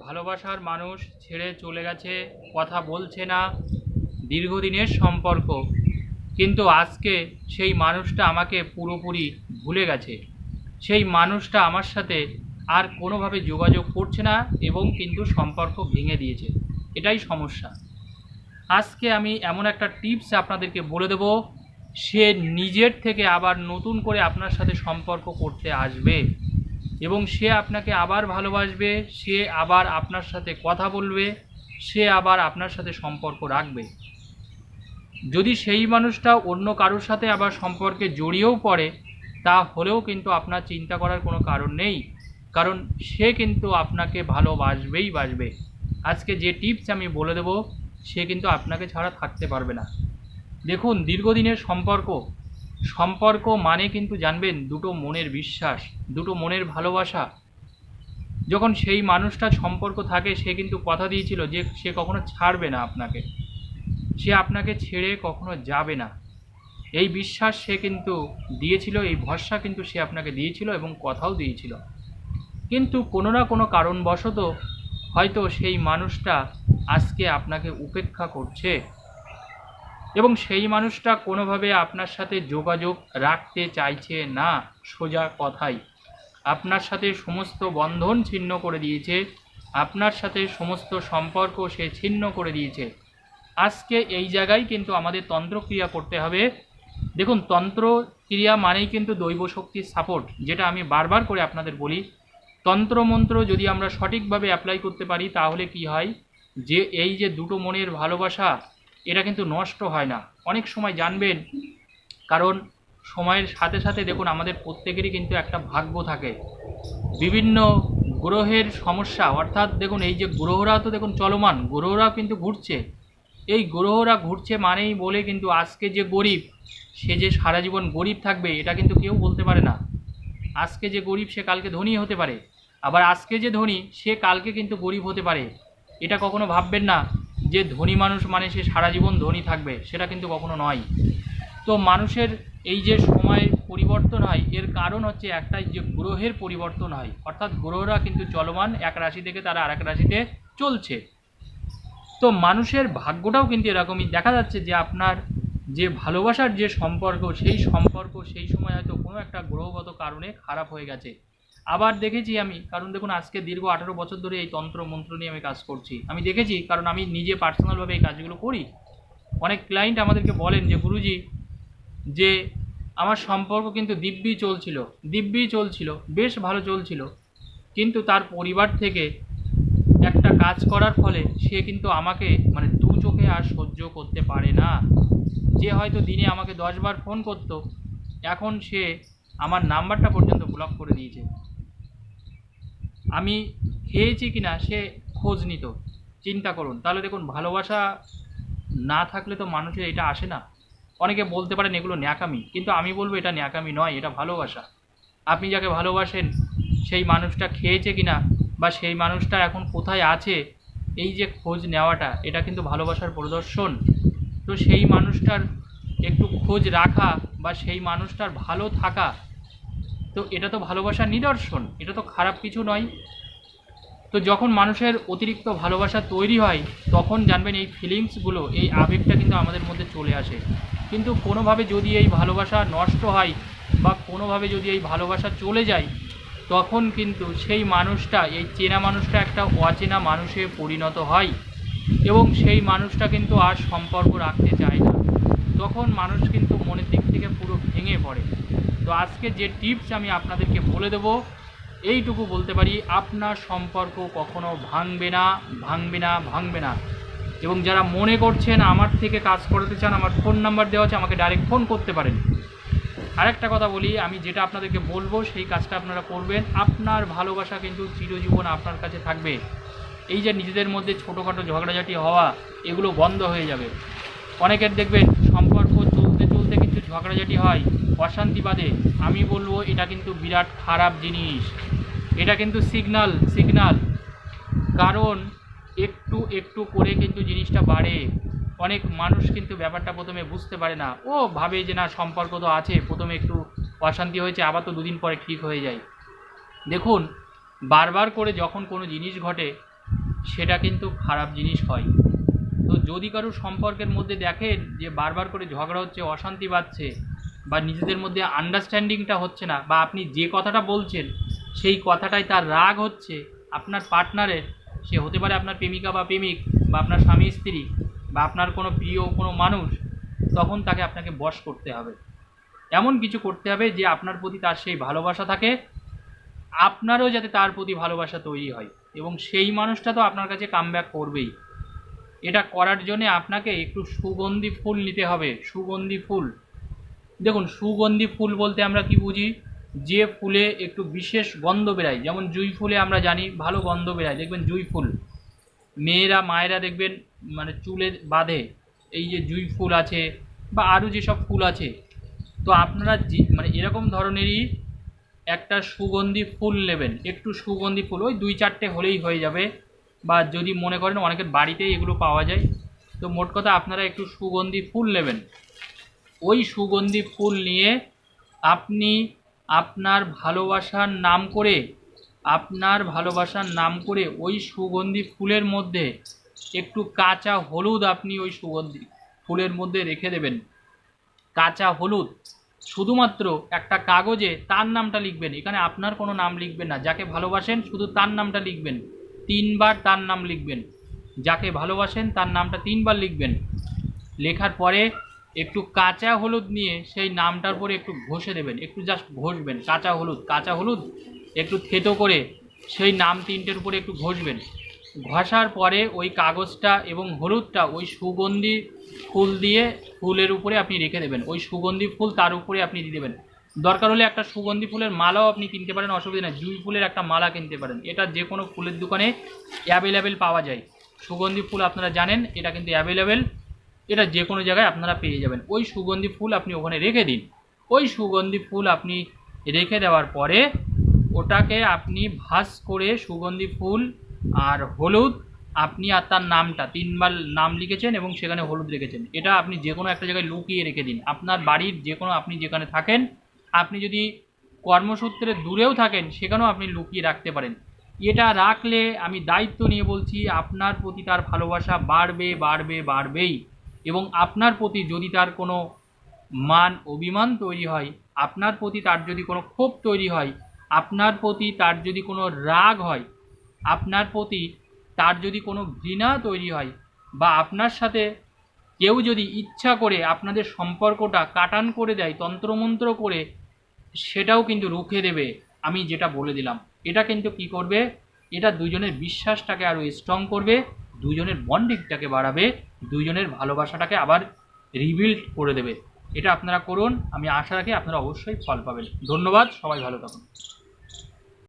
ভালোবাসার মানুষ ছেড়ে চলে গেছে, কথা বলছে না, দীর্ঘদিনের সম্পর্ক। কিন্তু আজকে সেই মানুষটা আমাকে পুরোপুরি ভুলে গেছে। সেই মানুষটা আমার সাথে আর কোনোভাবে যোগাযোগ করছে না এবং কিন্তু সম্পর্ক ভেঙে দিয়েছে। এটাই সমস্যা। আজকে আমি এমন একটা টিপস আপনাদেরকে বলে দেব, সে নিজের থেকে আবার নতুন করে আপনার সাথে সম্পর্ক করতে আসবে। এবং সে আপনাকে আবার ভালোবাসবে, সে আবার আপনার সাথে কথা বলবে, সে আবার আপনার সাথে সম্পর্ক রাখবে। যদি সেই মানুষটা অন্য কারোর সাথে আবার সম্পর্কে জড়িয়েও পড়ে, তা হলেও কিন্তু আপনার চিন্তা করার কোনো কারণ নেই। কারণ সে কিন্তু আপনাকে ভালোবাসবেই বাসবে। আজকে যে টিপস আমি বলে দেব, সে কিন্তু আপনাকে ছাড়া থাকতে পারবে না। দেখুন, দীর্ঘদিনের সম্পর্ক সম্পর্ক মানে কিন্তু জানবেন দুটো মনের বিশ্বাস, দুটো মনের ভালোবাসা। যখন সেই মানুষটা সম্পর্ক থাকে, সে কিন্তু কথা দিয়েছিল যে সে কখনো ছাড়বে না আপনাকে। সে আপনাকে ছেড়ে কখনো যাবে না। এই বিশ্বাস সে কিন্তু দিয়েছিল, এই ভরসা কিন্তু সে আপনাকে দিয়েছিল এবং কথাও দিয়েছিল। কিন্তু কোনো না কোনো কারণবশত হয়তো সেই মানুষটা আজকে আপনাকে উপেক্ষা করছে। এবং সেই মানুষটা কোনোভাবে আপনার সাথে যোগাযোগ রাখতে চাইছে না, সোজা কথাই। আপনার সাথে সমস্ত বন্ধন ছিন্ন করে দিয়েছে, আপনার সাথে সমস্ত সম্পর্ক সে ছিন্ন করে দিয়েছে। আজকে এই জায়গায় কিন্তু আমাদের তন্ত্রক্রিয়া করতে হবে। দেখুন তন্ত্র ক্রিয়া মানেই কিন্তু দৈব শক্তির সাপোর্ট যেটা আমি বারবার করে আপনাদের বলি। তন্ত্রমন্ত্র যদি আমরা সঠিকভাবে অ্যাপ্লাই করতে পারি, তাহলে কি হয়? যে এই যে দুটো মনের ভালোবাসা এটা কিন্তু নষ্ট হয় না। অনেক সময় জানবেন, কারণ সময়ের সাথে সাথে দেখুন আমাদের প্রত্যেকেরই কিন্তু একটা ভাগ্য থাকে। বিভিন্ন গ্রহের সমস্যা, অর্থাৎ দেখুন এই যে গ্রহরা তো দেখুন চলমান, গ্রহরাও কিন্তু ঘুরছে। এই গ্রহরা ঘুরছে মানেই বলে কিন্তু আজকে যে গরিব, সে যে সারা জীবন গরিব থাকবে, এটা কিন্তু কেউ বলতে পারে না। আজকে যে গরিব, সে কালকে ধনী হতে পারে। আবার আজকে যে ধনী, সে কালকে কিন্তু গরিব হতে পারে। এটা কখনো ভাববেন না। যে ধনী মানুষ মানে সে সারা জীবন ধনী থাকবে, সেটা কিন্তু কখনো নয়। তো মানুষের এই যে সময়ের পরিবর্তন হয়, এর কারণ হচ্ছে একটাই যে গ্রহের পরিবর্তন হয়। অর্থাৎ গ্রহরা কিন্তু চলমান, এক রাশি থেকে তারা আরেক রাশিতে চলছে। তো মানুষের ভাগ্যটাও কিন্তু এরকমই। দেখা যাচ্ছে যে আপনার যে ভালোবাসার যে সম্পর্ক, সেই সম্পর্ক সেই সময় হয়তো কোনো একটা গ্রহগত কারণে খারাপ হয়ে গেছে। আবার দেখেছি আমি, কারণ দেখুন আজকে দীর্ঘ আঠারো বছর ধরে এই তন্ত্র মন্ত্র নিয়ে আমি কাজ করছি। আমি দেখেছি, কারণ আমি নিজে পার্সোনালভাবে এই কাজগুলো করি। অনেক ক্লায়েন্ট আমাদেরকে বলেন যে, গুরুজি, যে আমার সম্পর্ক কিন্তু দিব্যি চলছিল দিব্যি চলছিল, বেশ ভালো চলছিল। কিন্তু তার পরিবার থেকে একটা কাজ করার ফলে সে কিন্তু আমাকে মানে দু চোখে আর সহ্য করতে পারে না। যে হয়তো দিনে আমাকে দশবার ফোন করত, এখন সে আমার নাম্বারটা পর্যন্ত ব্লক করে দিয়েছে। আমি খেয়েছি কি না সে খোঁজ নিত। চিন্তা করুন। তাহলে দেখুন, ভালোবাসা না থাকলে তো মানুষের এটা আসে না। অনেকে বলতে পারেন এগুলো ন্যাকামি, কিন্তু আমি বলব এটা ন্যাকামি নয়, এটা ভালোবাসা। আপনি যাকে ভালোবাসেন, সেই মানুষটা খেয়েছে কি না বা সেই মানুষটা এখন কোথায় আছে, এই যে খোঁজ নেওয়াটা, এটা কিন্তু ভালোবাসার প্রদর্শন। তো সেই মানুষটার একটু খোঁজ রাখা বা সেই মানুষটার ভালো থাকা তো এটা তো ভালোবাসার নিদর্শন, এটা তো খারাপ কিছু নয়। তো যখন মানুষের অতিরিক্ত ভালোবাসা তৈরি হয়, তখন জানবেন এই ফিলিংসগুলো এই আবেগটা কিন্তু আমাদের মধ্যে চলে আসে। কিন্তু কোনোভাবে যদি এই ভালোবাসা নষ্ট হয় বা কোনোভাবে যদি এই ভালোবাসা চলে যায়, তখন কিন্তু সেই মানুষটা, এই চেনা মানুষটা একটা অচেনা মানুষে পরিণত হয় এবং সেই মানুষটা কিন্তু আর সম্পর্ক রাখতে চায় না। তখন মানুষ কিন্তু মনের দিক থেকে পুরো ভেঙে পড়ে। তো আজকে যে টিপস আমি আপনাদেরকে বলে দেবো, এইটুকু বলতে পারি, আপনার সম্পর্ক কখনো ভাঙবে না ভাঙবে না ভাঙবে না। এবং যারা মনে করছেন আমার থেকে কাজ করাতে চান, আমার ফোন নাম্বার দেওয়া আছে, আমাকে ডাইরেক্ট ফোন করতে পারেন। আরেকটা কথা বলি, আমি যেটা আপনাদেরকে বলব, সেই কাজটা আপনারা করবেন। আপনার ভালোবাসা কিন্তু চিরজীবন আপনার কাছে থাকবে। এই যে নিজেদের মধ্যে ছোটোখাটো ঝগড়াঝাটি হওয়া, এগুলো বন্ধ হয়ে যাবে। অনেকের দেখবেন সম্পর্ক ঝগড়াঝাটি হয় অশান্তি বাদে আমি বলব, এটা কিন্তু বিরাট খারাপ জিনিস। এটা কিন্তু সিগনাল সিগনাল কারণ, একটু একটু করে কিন্তু জিনিসটা বাড়ে। অনেক মানুষ কিন্তু ব্যাপারটা প্রথমে বুঝতে পারে না। ও ভাবে যে না, সম্পর্ক তো আছে, প্রথমে একটু অশান্তি হয়েছে, আবার তো দুদিন পরে ঠিক হয়ে যায়। দেখুন, বারবার করে যখন কোনো জিনিস ঘটে, সেটা কিন্তু খারাপ জিনিস হয়। তো যদি কারও সম্পর্কের মধ্যে দেখেন যে বারবার করে ঝগড়া হচ্ছে, অশান্তি বাড়ছে বা নিজেদের মধ্যে আন্ডারস্ট্যান্ডিংটা হচ্ছে না বা আপনি যে কথাটা বলছেন, সেই কথাটাই তার রাগ হচ্ছে আপনার পার্টনারের সে হতে পারে আপনার প্রেমিকা বা প্রেমিক বা আপনার স্বামী স্ত্রী বা আপনার কোনো প্রিয় কোনো মানুষ, তখন তাকে আপনাকে বশ করতে হবে। এমন কিছু করতে হবে যে আপনার প্রতি তার সেই ভালোবাসা থাকে, আপনারও যাতে তার প্রতি ভালোবাসা তৈরি হয় এবং সেই মানুষটা তো আপনার কাছে কামব্যাক করবেই। এটা করার জন্য আপনাকে একটু সুগন্ধি ফুল নিতে হবে, সুগন্ধি ফুল। দেখুন, সুগন্ধি ফুল বলতে আমরা কি বুঝি? যে ফুলে একটু বিশেষ গন্ধ বেরায়, যেমন জুঁই ফুলে আমরা জানি ভালো গন্ধ বেরায়, দেখবেন জুঁই ফুল। মেয়েরা, মায়েরা দেখবেন মানে চুলের বাঁধে, এই যে জুঁই ফুল আছে, বা আরও যেসব ফুল আছে। তো আপনারা মানে এরকম ধরনেরই একটা সুগন্ধি ফুল নেবেন, একটু সুগন্ধি ফুল, ওই দুই চারটে হলেই হয়ে যাবে। বা যদি মনে করেন অনেকের বাড়িতেই এগুলো পাওয়া যায়, তো মোট কথা আপনারা একটু সুগন্ধি ফুল নেবেন। ওই সুগন্ধি ফুল নিয়ে আপনি আপনার ভালোবাসার নাম করে, আপনার ভালোবাসার নাম করে ওই সুগন্ধি ফুলের মধ্যে একটু কাঁচা হলুদ আপনি ওই সুগন্ধি ফুলের মধ্যে রেখে দেবেন। কাঁচা হলুদ, শুধুমাত্র একটা কাগজে তার নামটা লিখবেন, এখানে আপনার কোনো নাম লিখবেন না, যাকে ভালোবাসেন শুধু তার নামটা লিখবেন। তিনবার তার নাম লিখবেন। যাকে ভালোবাসেন তার নামটা তিনবার লিখবেন। লেখার পরে একটু কাঁচা হলুদ নিয়ে সেই নামটার পরে একটু ঘষে দেবেন। একটু জাস্ট ঘষবেন। কাঁচা হলুদ কাঁচা হলুদ, একটু থেতো করে সেই নাম তিনটের উপরে একটু ঘষবেন। ঘষার পরে ওই কাগজটা এবং হলুদটা ওই সুগন্ধি ফুল দিয়ে ফুলের উপরে আপনি রেখে দেবেন। ওই সুগন্ধি ফুল তার উপরে আপনি দিয়ে দেবেন। দরকার হলে একটা সুগন্ধি ফুলের মালাও আপনি কিনতে পারেন, অসুবিধা নেই। জুঁই ফুলের একটা মালা কিনতে পারেন। এটা যে কোনো ফুলের দোকানে অ্যাভেলেবেল পাওয়া যায়। সুগন্ধি ফুল আপনারা জানেন, এটা কিন্তু অ্যাভেলেবেল এটা যে কোনো জায়গায় আপনারা পেয়ে যাবেন। ওই সুগন্ধি ফুল আপনি ওখানে রেখে দিন। ওই সুগন্ধি ফুল আপনি রেখে দেওয়ার পরে ওটাকে আপনি ভাস করে সুগন্ধি ফুল আর হলুদ আপনি আর তার নামটা, তিনবার নাম লিখেছেন এবং সেখানে হলুদ রেখেছেন। এটা আপনি যে কোনো একটা জায়গায় লুকিয়ে রেখে দিন। আপনার বাড়ির যে কোনো, আপনি যেখানে থাকেন আপনি যদি কর্মসূত্রে দূরেও থাকেন, সেখানেও আপনি লুকিয়ে রাখতে পারেন। এটা রাখলে আমি দায়িত্ব নিয়ে বলছি, আপনার প্রতি তার ভালোবাসা বাড়বে বাড়বে, বাড়বেই। এবং আপনার প্রতি যদি তার কোনো মান, অভিমান তৈরি হয়, আপনার প্রতি তার যদি কোনো ক্ষোভ তৈরি হয়, আপনার প্রতি তার যদি কোনো রাগ হয়, আপনার প্রতি তার যদি কোনো ঘৃণা তৈরি হয়, বা আপনার সাথে কেউ যদি ইচ্ছা করে আপনাদের সম্পর্কটা কাটান করে দেয়, তন্ত্রমন্ত্র করে, সেটাও কিন্তু রুখে দেবে, আমি যেটা বলে দিলাম। এটা কিন্তু কি করবে? এটা দুজনের বিশ্বাসটাকে আরও স্ট্রং করবে, দুজনের বন্ডিংটাকে বাড়াবে, দুজনের ভালোবাসাটাকে আবার রিবিল্ড করে দেবে। এটা আপনারা করুন, আমি আশা রাখি আপনারা অবশ্যই ফল পাবেন। ধন্যবাদ, সবাই ভালো থাকুন।